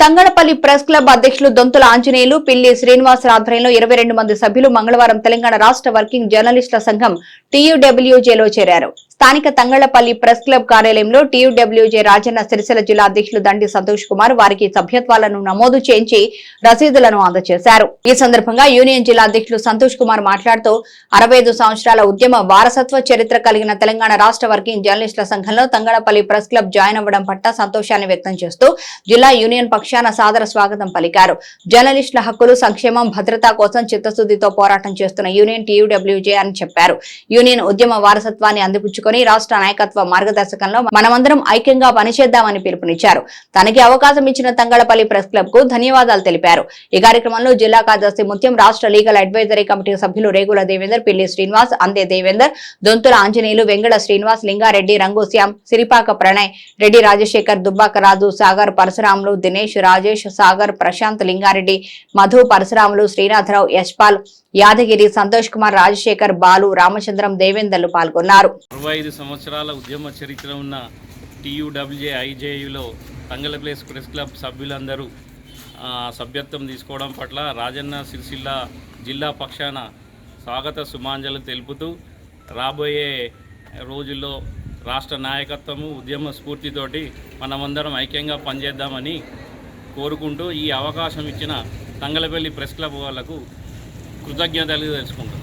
Thangallapalli press club అధ్యక్షులు దొంతుల ఆంజనేయులు పిల్లి శ్రీనివాస్ ఆధ్వర్యంలో ఇరవై రెండు మంది సభ్యులు మంగళవారం తెలంగాణ రాష్ట్ర వర్కింగ్ జర్నలిస్టుల సంఘం టీయూడబ్ల్యూజేలో చేరారు. స్థానిక తంగళపల్లి ప్రెస్ క్లబ్ కార్యాలయంలో టీయూడబ్ల్యూజే రాజన్న సిరిసిల్ల జిల్లా అధ్యక్షులు దండి సంతోష్ కుమార్ వారికి సభ్యత్వాలను నమోదు చేయించి రసీదులను అందజేశారు. ఈ సందర్భంగా యూనియన్ జిల్లా అధ్యక్షులు సంతోష్ కుమార్ మాట్లాడుతూ అరవై సంవత్సరాల ఉద్యమ వారసత్వ చరిత్ర కలిగిన తెలంగాణ రాష్ట్ర వర్కింగ్ జర్నలిస్టుల సంఘంలో తంగళపల్లి ప్రెస్ క్లబ్ జాయిన్ అవ్వడం పట్ల సంతోషాన్ని వ్యక్తం చేస్తూ జిల్లా యూనియన్ పక్ష పక్షాన సాదర స్వాగతం పలికారు. జర్నలిస్టుల హక్కులు సంక్షేమం భద్రత కోసం చిత్తశుద్దితో పోరాటం చేస్తున్న యూనియన్ టీయూడబ్ల్యూజే అని చెప్పారు. యూనియన్ ఉద్యమ వారసత్వాన్ని అందిపుచ్చుకొని రాష్ట్ర నాయకత్వ మార్గదర్శకంలో మనమందరం ఐక్యంగా పనిచేద్దామని పిలుపునిచ్చారు. తనకి అవకాశం ఇచ్చిన తంగళపల్లి ప్రెస్ క్లబ్కు ధన్యవాదాలు తెలిపారు. ఈ కార్యక్రమంలో జిల్లా కార్యదర్శి ముత్యం రాష్ట్ర లీగల్ అడ్వైజరీ కమిటీ సభ్యులు రేగుల దేవేందర్ పిల్లి శ్రీనివాస్ అందే దేవేందర్ దొంతుల ఆంజనేయులు వెంగళ శ్రీనివాస్ లింగారెడ్డి రంగోశ్యాం సిరిపాక ప్రణయ్ రెడ్డి రాజశేఖర్ దుబ్బాక రాజు సాగర్ పరశురాములు దినేష్ రాజేష్ సాగర్ ప్రశాంత్ లింగారెడ్డి మధు పరశురాములు శ్రీనాథరావు యశ్పాల్ యాదగిరి సంతోష్ కుమార్ రాజశేఖర్ బాలు రామచంద్రం దేవేందర్లు పాల్గొన్నారు. ఐదు సంవత్సరాల ఉద్యమ చరిత్ర ఉన్న టీయూడబ్ల్యూజే ఐజేయులో తంగల ప్లేస్ ప్రెస్ క్లబ్ సభ్యులందరూ సభ్యత్వం తీసుకోవడం పట్ల రాజన్న సిరిసిల్ల జిల్లా పక్షాన స్వాగత సుమాంజలు తెలుపుతూ రాబోయే రోజుల్లో రాష్ట్ర నాయకత్వము ఉద్యమ స్ఫూర్తితోటి మనమందరం ఐక్యంగా పనిచేద్దామని కోరుకుంటూ ఈ అవకాశం ఇచ్చిన తంగలపల్లి ప్రెస్ క్లబ్ వాళ్ళకు కృతజ్ఞతలు తెలుసుకుంటాం